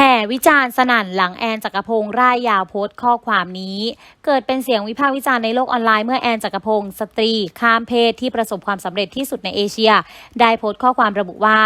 แห่วิจารณ์สนั่นหลังแอนจักรพงศ์ร่ายยาวโพสต์ข้อความนี้ เกิดเป็นเสียงวิพากษ์วิจารณ์ในโลกออนไลน์เมื่อแอนจักรพงศ์สตรี ข้ามเพศที่ประสบความสำเร็จที่สุดในเอเชีย ได้โพสต์ข้อความระบุว่า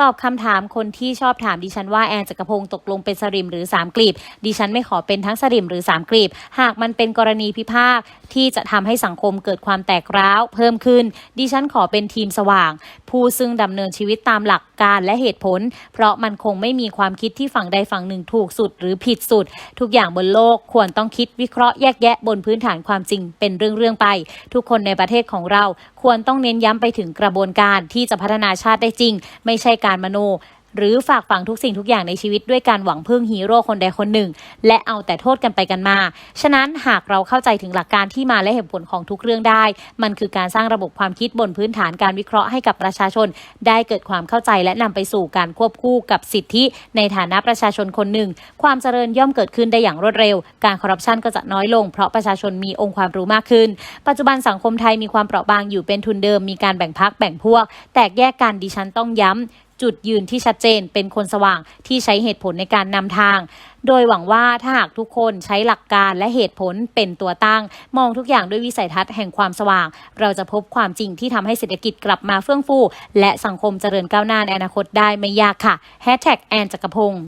ตอบคำถามคนที่ชอบถามดิฉันว่าแอนจักรพงศ์ตกลงเป็นสริมหรือสามกลีบดิฉันไม่ขอเป็นทั้งสริมหรือสามกลีบหากมันเป็นกรณีพิพากษที่จะทำให้สังคมเกิดความแตกร้าว เพิ่มขึ้น ดิฉันขอเป็นทีมสว่าง ผู้ซึ่งดำเนินชีวิตตามหลักการและเหตุผล เพราะมันคงไม่มีความคิดที่ฝั่งใดฝั่งหนึ่งถูกสุดหรือผิดสุด ทุกอย่างบนโลกควรต้องคิดวิเคราะห์แยกแยะบนพื้นฐานความจริงเป็นเรื่องๆไป ทุกคนในประเทศของเราควรต้องเน้นย้ำไปถึงกระบวนการที่จะพัฒนาชาติได้จริง ไม่ใช่การมโน หรือฝากฝังทุกสิ่งทุกอย่างในชีวิตด้วยการหวังพึ่งฮีโร่คนใดคนหนึ่ง และเอาแต่โทษกันไปกันมา ฉะนั้นหากเราเข้าใจถึงหลักการที่มาและเหตุผลของทุกเรื่องได้ มันคือการสร้างระบบความคิดบนพื้นฐานการวิเคราะห์ให้กับประชาชน ได้เกิดความเข้าใจและนำไปสู่การควบคู่กับสิทธิ ในฐานะประชาชนคนหนึ่ง ความเจริญย่อมเกิดขึ้นได้อย่างรวดเร็ว การคอร์รัปชันก็จะน้อยลง เพราะประชาชนมีองค์ความรู้มากขึ้น ปัจจุบันสังคมไทยมีความเปราะบางอยู่เป็นทุนเดิมมีการแบ่งพักแบ่งพวก แตกแยกกันดิฉันต้องย้ำ จุดยืนที่ชัดเจนเป็นคนสว่างที่ใช้เหตุผลในการนำทาง โดยหวังว่าถ้าหากทุกคนใช้หลักการและเหตุผลเป็นตัวตั้ง มองทุกอย่างด้วยวิสัยทัศน์แห่งความสว่าง เราจะพบความจริงที่ทำให้เศรษฐกิจกลับมาเฟื่องฟู และสังคมเจริญก้าวหน้าในอนาคตได้ไม่ยากค่ะแฮชแท็กแอนจักรพงศ์